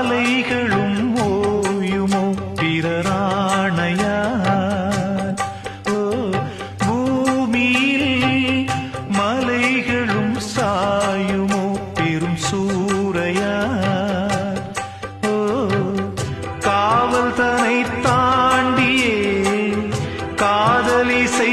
அலைகளும் ஓயுமோ? பிறராணையா? ஓ பூமியில் மலைகளும் சாயுமோ? பெரும் சூறையா? ஓ காவல் தனை தாண்டியே காதலிசை